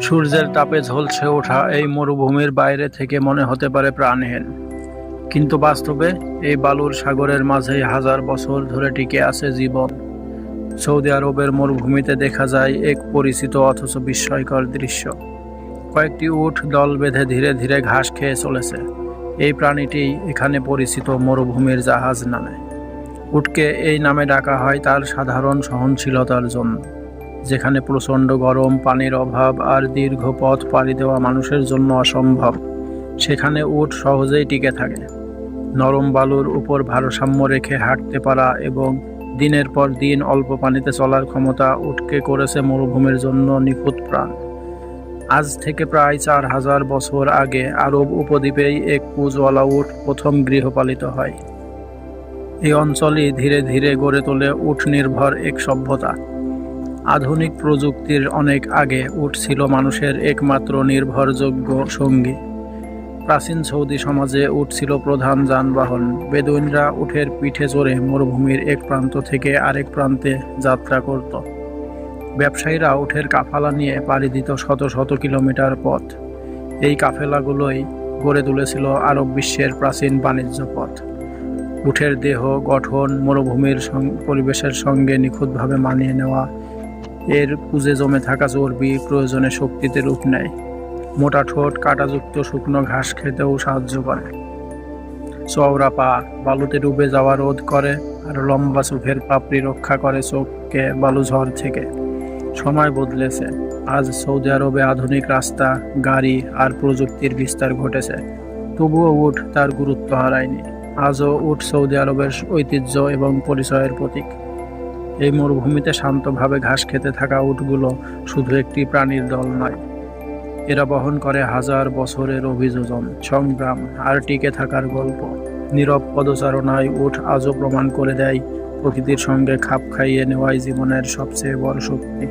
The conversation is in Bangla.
সূর্যের তাপে ঝলসে ওঠা এই মরুভূমির বাইরে থেকে মনে হতে পারে প্রাণহীন। কিন্তু বাস্তবে এই বালুর সাগরের মাঝেই হাজার বছর ধরে টিকে আছে জীবন। সৌদি আরবের মরুভূমিতে দেখা যায় এক পরিচিত অথচ বিস্ময়কর দৃশ্য। কয়েকটি উট দল বেঁধে ধীরে ধীরে ঘাস খেয়ে চলেছে। এই প্রাণীটি এখানে পরিচিত মরুভূমির জাহাজ নামে। উটকে এই নামে ডাকা হয় তার সাধারণ সহনশীলতার জন্য। যেখানে প্রচণ্ড গরম, পানির অভাব আর দীর্ঘ পথ পাড়ি দেওয়া মানুষের জন্য অসম্ভব। সেখানে উট সহজেই টিকে থাকে। নরম বালুর উপর ভারসাম্য রেখে হাঁটতে পারা এবং দিনের পর দিন অল্প পানিতে চলার ক্ষমতা উটকে করেছে মরুভূমির জন্য নিখুঁত প্রাণ। আজ থেকে প্রায় চার হাজার বছর আগে আরব উপদ্বীপেই এক পুজওয়ালা উট প্রথম গৃহপালিত হয়। এই অঞ্চলই ধীরে ধীরে গড়ে তোলে উট নির্ভর এক সভ্যতা। আধুনিক প্রযুক্তির অনেক আগে উট ছিল মানুষের একমাত্র নির্ভরযোগ্য সঙ্গী। প্রাচীন সৌদি সমাজে উট ছিল প্রধান যানবাহন। বেদুইনরা উঠের পিঠে চড়ে মরুভূমির এক প্রান্ত থেকে আরেক প্রান্তে যাত্রা করত। ব্যবসায়ীরা উঠের কাফালা নিয়ে পাড়ি দিত শত শত কিলোমিটার পথ। এই কাফেলাগুলোই গড়ে তুলেছিল আরব বিশ্বের প্রাচীন বাণিজ্য পথ। উঠের দেহ, গঠন, মরুভূমির পরিবেশের সঙ্গে নিখুঁতভাবে মানিয়ে নেওয়া এর পুজে জমে থাকা চর্বি প্রয়োজনে শক্তিতে রূপ নেয়। মোটা ঠোঁট, কাটাযুক্ত শুকনো ঘাস খেতেও সাহায্য করে। চওড়া পা বালুতে ডুবে যাওয়া রোধ করে আর লম্বা চোখের পাপড়ি রক্ষা করে চোখকে বালু ঝড় থেকে। সময় বদলেছে। আজ সৌদি আরবে আধুনিক রাস্তা, গাড়ি আর প্রযুক্তির বিস্তার ঘটেছে। তবুও উট তার গুরুত্ব হারায়নি। আজও উট সৌদি আরবের ঐতিহ্য এবং পরিচয়ের প্রতীক। এই মরুভূমিতে শান্তভাবে ঘাস খেতে থাকা উটগুলো শুধু একটি প্রাণীর দল নয়। এরা বহন করে হাজার বছরের অভিযোজন, সংগ্রাম, আর টিকে থাকার গল্প। নীরব পদচারণায় উঠ আজও প্রমাণ করে দেয়, প্রকৃতির সঙ্গে খাপ খাইয়ে নেওয়াই জীবনের সবচেয়ে বড় শক্তি।